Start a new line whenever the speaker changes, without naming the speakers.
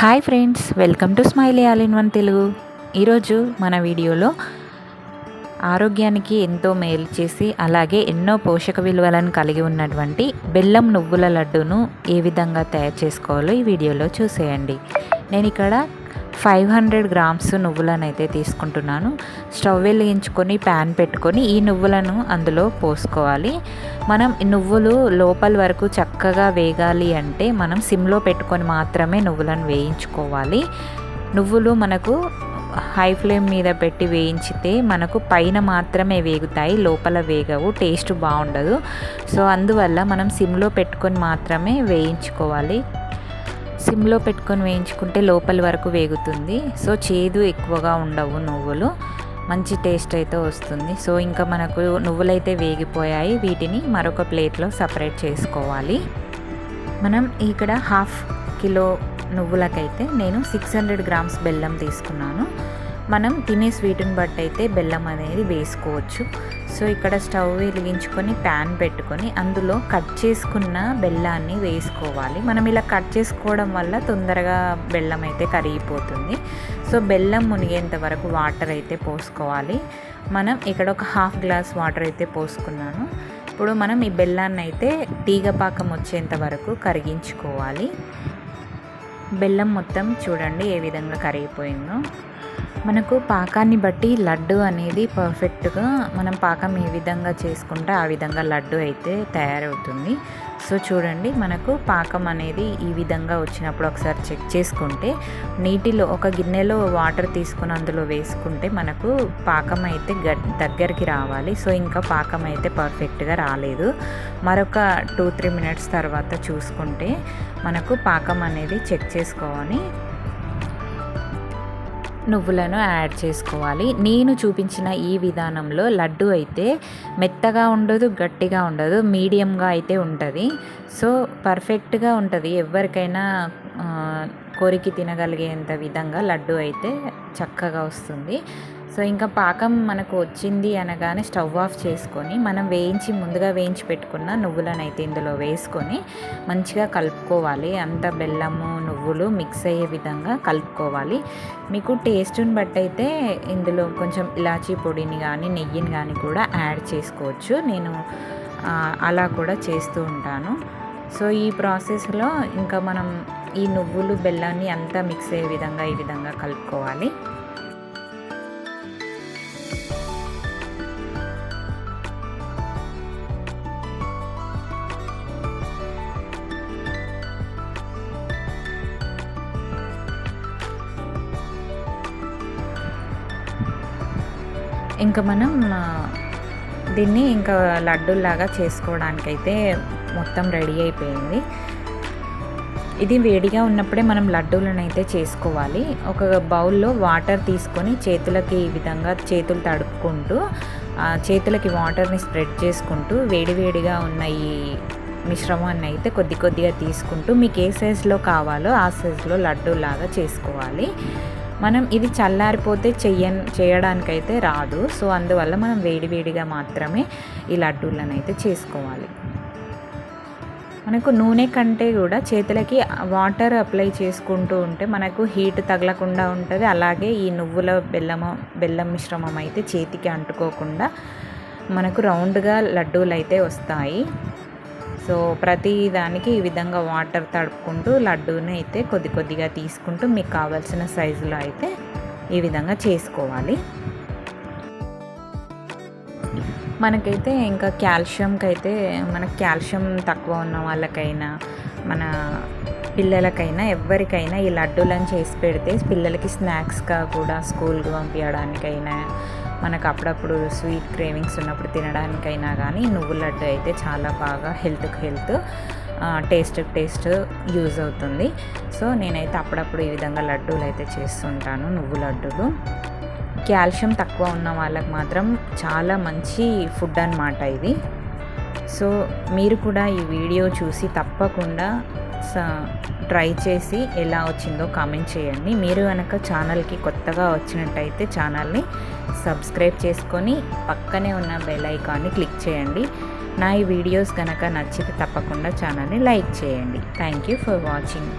Hi friends welcome to smiley all in one Telugu. ఈరోజు మన వీడియోలో ఆరోగ్యానికి ఎంతో మేలు చేసి అలాగే ఎన్నో పోషక విలువలను కలిగి ఉన్నటువంటి బెల్లం నువ్వుల లడ్డూను ఏ విధంగా తయారు చేసుకోవాలో ఈ వీడియోలో చూసేయండి. నేను ఇక్కడ ఫైవ్ హండ్రెడ్ గ్రామ్స్ నువ్వులను అయితే తీసుకుంటున్నాను. స్టవ్ వెలిగించుకొని ప్యాన్ పెట్టుకొని ఈ నువ్వులను అందులో పోసుకోవాలి. మనం నువ్వులు లోపల వరకు చక్కగా వేగాలి అంటే మనం సిమ్లో పెట్టుకొని మాత్రమే నువ్వులను వేయించుకోవాలి. నువ్వులు మనకు హై ఫ్లేమ్ మీద పెట్టి వేయించితే మనకు పైన మాత్రమే వేగుతాయి లోపల వేగవు టేస్ట్ బాగుండదు. సో అందువల్ల మనం సిమ్లో పెట్టుకొని మాత్రమే వేయించుకోవాలి. సిమ్లో పెట్టుకొని వేయించుకుంటే లోపల వరకు వేగుతుంది. సో చేదు ఎక్కువగా ఉండవు నువ్వులు. మంచి టేస్ట్ అయితే వస్తుంది. సో ఇంకా మనకు నువ్వులైతే వేగిపోయాయి. వీటిని మరొక ప్లేట్లో సపరేట్ చేసుకోవాలి. మనం ఇక్కడ హాఫ్ కిలో నువ్వులకైతే నేను సిక్స్ హండ్రెడ్ గ్రామ్స్ బెల్లం తీసుకున్నాను. మనం తినే స్వీట్ని బట్టి అయితే బెల్లం అనేది వేసుకోవచ్చు. సో ఇక్కడ స్టవ్ వెలిగించుకొని ప్యాన్ పెట్టుకొని అందులో కట్ చేసుకున్న బెల్లాన్ని వేసుకోవాలి. మనం ఇలా కట్ చేసుకోవడం వల్ల తొందరగా బెల్లం అయితే కరిగిపోతుంది. సో బెల్లం మునిగేంత వరకు వాటర్ అయితే పోసుకోవాలి. మనం ఇక్కడ ఒక హాఫ్ గ్లాస్ వాటర్ అయితే పోసుకున్నాను. ఇప్పుడు మనం ఈ బెల్లాన్ని అయితే తీగపాకం వచ్చేంత వరకు కరిగించుకోవాలి. బెల్లం మొత్తం చూడండి ఏ విధంగా కరిగిపోయిందో. మనకు పాకాన్ని బట్టి లడ్డు అనేది పర్ఫెక్ట్గా మనం పాకం ఏ విధంగా చేసుకుంటే ఆ విధంగా లడ్డు అయితే తయారవుతుంది. సో చూడండి మనకు పాకం అనేది ఈ విధంగా వచ్చినప్పుడు ఒకసారి చెక్ చేసుకుంటే నీటిలో ఒక గిన్నెలో వాటర్ తీసుకుని అందులో వేసుకుంటే మనకు పాకం అయితే దగ్గరికి రావాలి. సో ఇంకా పాకం అయితే పర్ఫెక్ట్గా రాలేదు. మరొక టూ త్రీ మినిట్స్ తర్వాత చూసుకుంటే మనకు పాకం అనేది చెక్ చేసుకోవాలి. నువ్వులను యాడ్ చేసుకోవాలి. నేను చూపించిన ఈ విధానంలో లడ్డు అయితే మెత్తగా ఉండదు గట్టిగా ఉండదు మీడియంగా అయితే ఉంటుంది. సో పర్ఫెక్ట్గా ఉంటుంది. ఎవరికైనా కోరికి తినగలిగేంత విధంగా లడ్డు అయితే చక్కగా వస్తుంది. సో ఇంకా పాకం మనకు వచ్చింది అనగానే స్టవ్ ఆఫ్ చేసుకొని మనం వేయించి ముందుగా వేయించి పెట్టుకున్న నువ్వులను అయితే ఇందులో వేసుకొని మంచిగా కలుపుకోవాలి. అంత బెల్లము నువ్వులు మిక్స్ అయ్యే విధంగా కలుపుకోవాలి. మీకు టేస్ట్ని బట్టి అయితే ఇందులో కొంచెం ఇలాచీ పొడిని కానీ నెయ్యిని కానీ కూడా యాడ్ చేసుకోవచ్చు. నేను అలా కూడా చేస్తూ ఉంటాను. సో ఈ ప్రాసెస్లో ఇంకా మనం ఈ నువ్వులు బెల్లాన్ని అంతా మిక్స్ అయ్యే విధంగా ఈ విధంగా కలుపుకోవాలి. ఇంకా మనం దీన్ని ఇంకా లడ్డూలాగా చేసుకోవడానికైతే మొత్తం రెడీ అయిపోయింది. ఇది వేడిగా ఉన్నప్పుడే మనం లడ్డూలను అయితే చేసుకోవాలి. ఒక బౌల్లో వాటర్ తీసుకొని చేతులకి ఈ విధంగా చేతులు తడుపుకుంటూ చేతులకి వాటర్ని స్ప్రెడ్ చేసుకుంటూ వేడివేడిగా ఉన్న ఈ మిశ్రమాన్ని అయితే కొద్ది కొద్దిగా తీసుకుంటూ మీకు ఏ సైజులో కావాలో ఆ సైజులో లడ్డూలాగా చేసుకోవాలి. మనం ఇది చల్లారిపోతే చెయ్య చేయడానికైతే రాదు. సో అందువల్ల మనం వేడివేడిగా మాత్రమే ఈ లడ్డూలను అయితే చేసుకోవాలి. మనకు నూనె కంటే కూడా చేతులకి వాటర్ అప్లై చేసుకుంటూ ఉంటే మనకు హీట్ తగలకుండా ఉంటుంది. అలాగే ఈ నువ్వుల బెల్లము బెల్లం మిశ్రమం అయితే చేతికి అంటుకోకుండా మనకు రౌండ్గా లడ్డూలు అయితే వస్తాయి. సో ప్రతి దానికి ఈ విధంగా వాటర్ తడుపుకుంటూ లడ్డూని అయితే కొద్ది కొద్దిగా తీసుకుంటూ మీకు కావాల్సిన సైజులో అయితే ఈ విధంగా చేసుకోవాలి. మనకైతే ఇంకా కాల్షియంకి అయితే మనకు కాల్షియం తక్కువ ఉన్న వాళ్ళకైనా మన పిల్లలకైనా ఎవరికైనా ఈ లడ్డూలను చేసి పెడితే పిల్లలకి స్నాక్స్గా కూడా స్కూల్కి పంపించడానికైనా మనకు అప్పుడప్పుడు స్వీట్ క్రేవింగ్స్ ఉన్నప్పుడు తినడానికైనా కానీ నువ్వుల లడ్డు అయితే చాలా బాగా హెల్త్కి హెల్త్ టేస్ట్ టేస్ట్ యూజ్ అవుతుంది. సో నేనైతే అప్పుడప్పుడు ఈ విధంగా లడ్డూలు అయితే చేస్తుంటాను నువ్వు లడ్డూలు. కాల్షియం తక్కువ ఉన్న వాళ్ళకి మాత్రం చాలా మంచి ఫుడ్ అనమాట ఇది. సో మీరు కూడా ఈ వీడియో చూసి తప్పకుండా ట్రై చేసి ఎలా వచ్చిందో కామెంట్ చేయండి. మీరు కనుక ఛానల్కి కొత్తగా వచ్చినట్టయితే ఛానల్ని సబ్స్క్రైబ్ చేసుకొని పక్కనే ఉన్న బెల్ ఐకాన్ని క్లిక్ చేయండి. నా ఈ వీడియోస్ కనుక నచ్చితే తప్పకుండా ఛానల్ని లైక్ చేయండి. Thank you for watching.